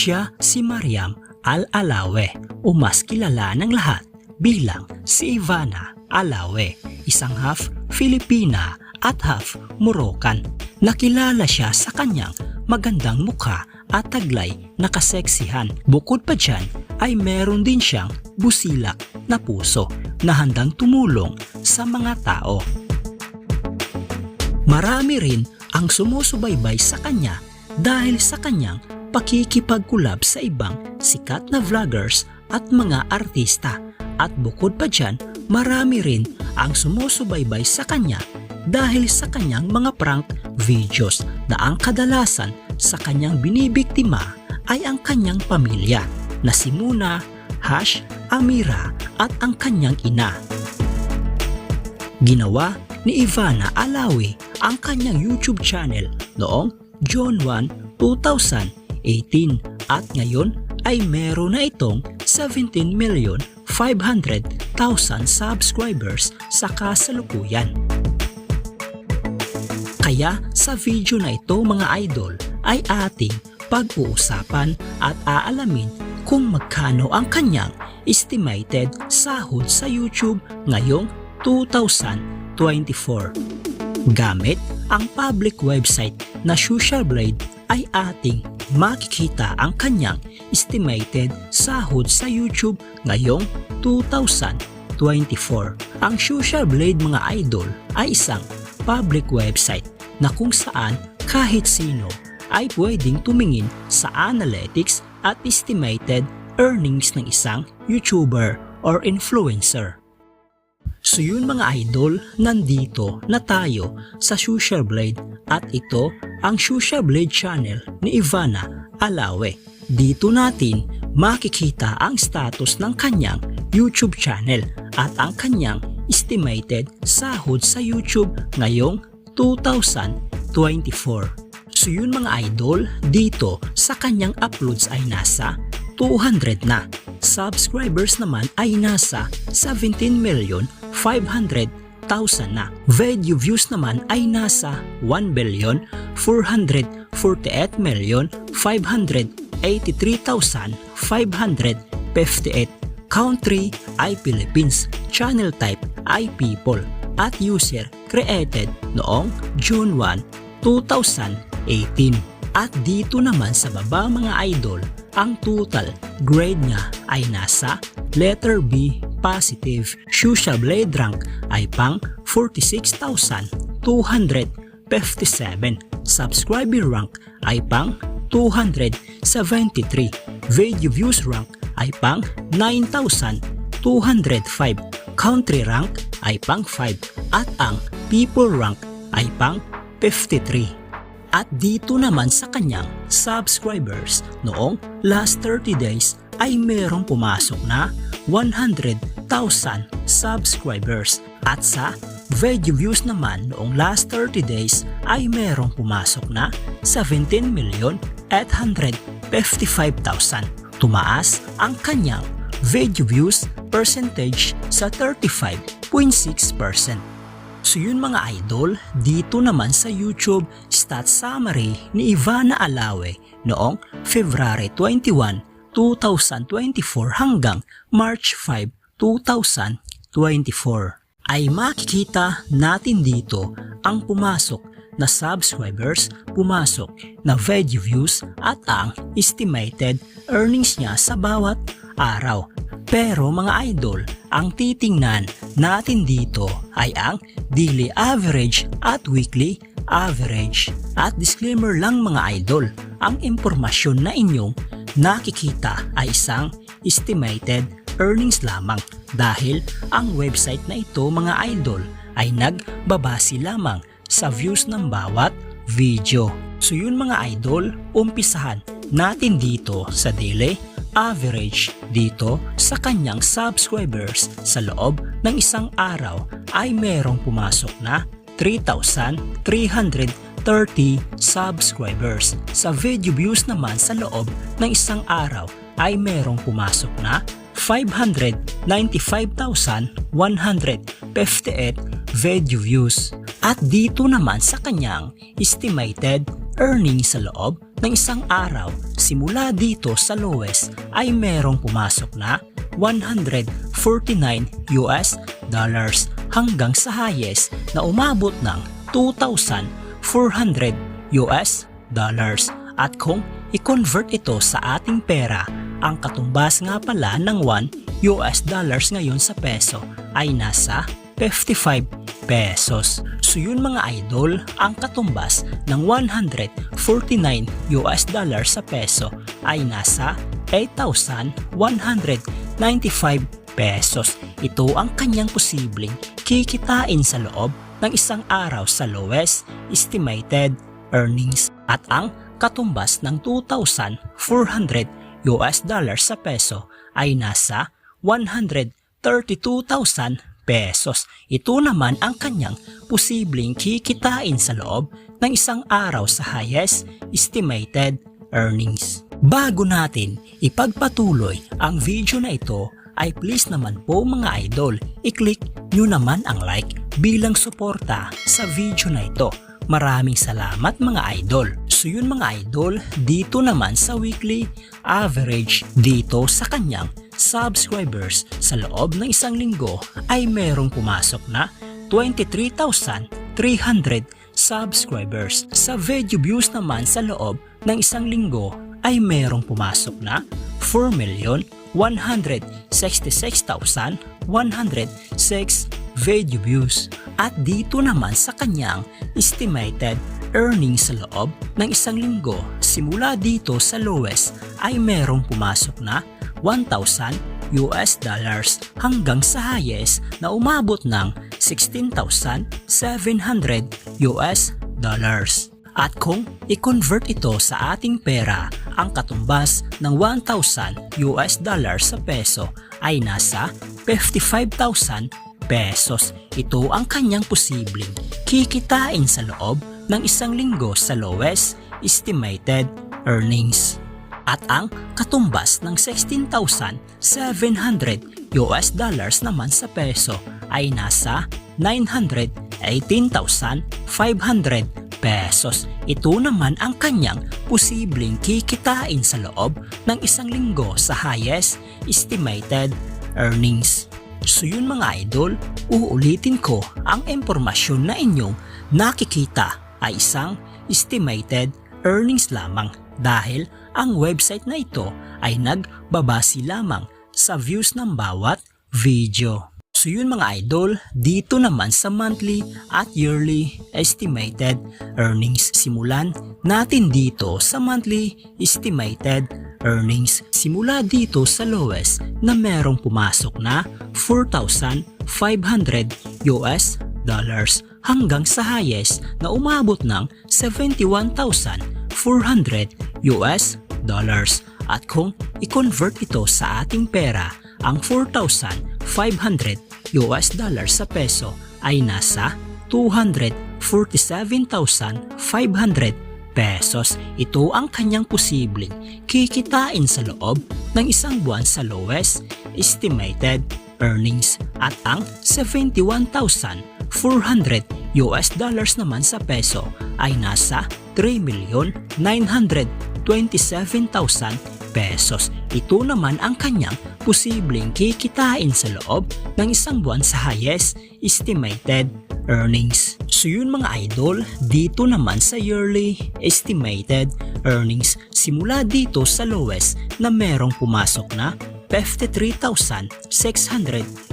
Siya si Mariam Al-Alawe o mas kilala ng lahat bilang si Ivana Alawe, isang half Filipina at half Moroccan. Nakilala siya sa kanyang magandang mukha at taglay na kaseksihan. Bukod pa dyan ay meron din siyang busilak na puso na handang tumulong sa mga tao. Marami rin ang sumusubaybay sa kanya dahil sa kanyang pakikipagkulab sa ibang sikat na vloggers at mga artista. At bukod pa dyan, marami rin ang sumusubaybay sa kanya dahil sa kanyang mga prank videos na ang kadalasan sa kanyang binibiktima ay ang kanyang pamilya na si Muna, Hash, Amira at ang kanyang ina. Ginawa ni Ivana Alawi ang kanyang YouTube channel noong June 1, 2018 at ngayon ay meron na itong 17 million 500,000 subscribers sa kasalukuyan. Kaya sa video na ito mga idol ay ating pag-uusapan at aalamin kung magkano ang kanyang estimated sahod sa YouTube ngayong 2024. Gamit ang public website na Social Blade ay ating makikita ang kanyang estimated sahod sa YouTube ngayong 2024. Ang Social Blade mga idol ay isang public website na kung saan kahit sino ay pwedeng tumingin sa analytics at estimated earnings ng isang YouTuber or influencer. So yun mga idol, nandito na tayo sa Social Blade at ito ang Social Blade channel ni Ivana Alawe. Dito natin makikita ang status ng kanyang YouTube channel at ang kanyang estimated sahod sa YouTube ngayong 2024. So yun mga idol, dito sa kanyang uploads ay nasa 200 na. Subscribers naman ay nasa 17 million 500,000 na. Video views naman ay nasa 1 billion 448 million 583,558. Country ay Philippines. Channel type ay People. At user created noong June 1, 2018. At dito naman sa baba mga idol, ang total grade niya ay nasa letter B positive. Social Blade rank ay pang 46,257. Subscriber rank ay pang 273. Video views rank ay pang 9,205. Country rank ay pang 5 at ang people rank ay pang 53. At dito naman sa kanyang subscribers noong last 30 days ay merong pumasok na 100,000 subscribers at sa video views naman noong last 30 days ay merong pumasok na 17,855,000. Tumaas ang kanyang video views percentage sa 35.6%. So yun mga idol, dito naman sa YouTube stats summary ni Ivana Alawe noong February 21, 2024 hanggang March 5, 2024 ay makikita natin dito ang pumasok na subscribers, pumasok na video views at ang estimated earnings niya sa bawat araw. Pero mga idol, ang titingnan natin dito ay ang daily average at weekly average. At disclaimer lang mga idol, ang impormasyon na inyong nakikita ay isang estimated earnings lamang dahil ang website na ito mga idol ay nagbabase lamang sa views ng bawat video. So yun mga idol, umpisahan natin dito sa daily average dito sa kanyang subscribers sa loob ng isang araw ay merong pumasok na 3,330 subscribers. Sa video views naman sa loob ng isang araw ay merong pumasok na 595,158 video views. At dito naman sa kanyang estimated earnings sa loob ng isang araw simula dito sa lowest ay merong pumasok na 149 US dollars hanggang sa highest na umabot ng 2,400 US dollars. At kung i-convert ito sa ating pera, ang katumbas nga pala ng 1 US dollars ngayon sa peso ay nasa 55 pesos. So yun mga idol, ang katumbas ng 149 US dollars sa peso ay nasa 8,195 pesos. Ito ang kanyang posibleng kikitain sa loob ng isang araw sa lowest estimated earnings at ang katumbas ng 2,400 US dollars sa peso ay nasa 132,000 pesos. Ito naman ang kanyang posibleng kikitain sa loob ng isang araw sa highest estimated earnings. Bago natin ipagpatuloy ang video na ito ay please naman po mga idol, i-click nyo naman ang like bilang suporta sa video na ito. Maraming salamat mga idol. So yun mga idol, dito naman sa weekly average dito sa kanyang subscribers sa loob ng isang linggo ay merong pumasok na 23,300 subscribers. Sa video views naman sa loob ng isang linggo ay merong pumasok na 4,166,106 video views. At dito naman sa kanyang estimated earnings sa loob ng isang linggo simula dito sa lowest ay merong pumasok na 1,000 US dollars hanggang sa highest na umabot ng 16,700 US dollars. At kung i-convert ito sa ating pera, ang katumbas ng 1,000 US dollars sa peso ay nasa 55,000 pesos. Ito ang kanyang posibleng kikitain sa loob ng isang linggo sa lowest estimated earnings. At ang katumbas ng 16,700 US dollars naman sa peso ay nasa 918,500 pesos. Ito naman ang kanyang posibleng kikitain sa loob ng isang linggo sa highest estimated earnings. So yun mga idol, uulitin ko ang impormasyon na inyong nakikita ay isang estimated earnings lamang dahil ang website na ito ay nagbabasi lamang sa views ng bawat video. So yun mga idol, dito naman sa monthly at yearly estimated earnings. Simulan natin dito sa monthly estimated earnings. Simula dito sa lowest na merong pumasok na 4,500 US dollars hanggang sa highest na umabot ng 71,400 US dollars. At kung i-convert ito sa ating pera, ang 4,500 US dollars sa peso ay nasa 247,500 pesos. Ito ang kanyang posibleng kikitain sa loob ng isang buwan sa lowest estimated earnings at ang 71,400 US dollars naman sa peso ay nasa 3,927,000 pesos. Ito naman ang kanyang posibleng kikitain sa loob ng isang buwan sa highest estimated earnings. So yun mga idol, dito naman sa yearly estimated earnings, simula dito sa lowest na merong pumasok na 53,600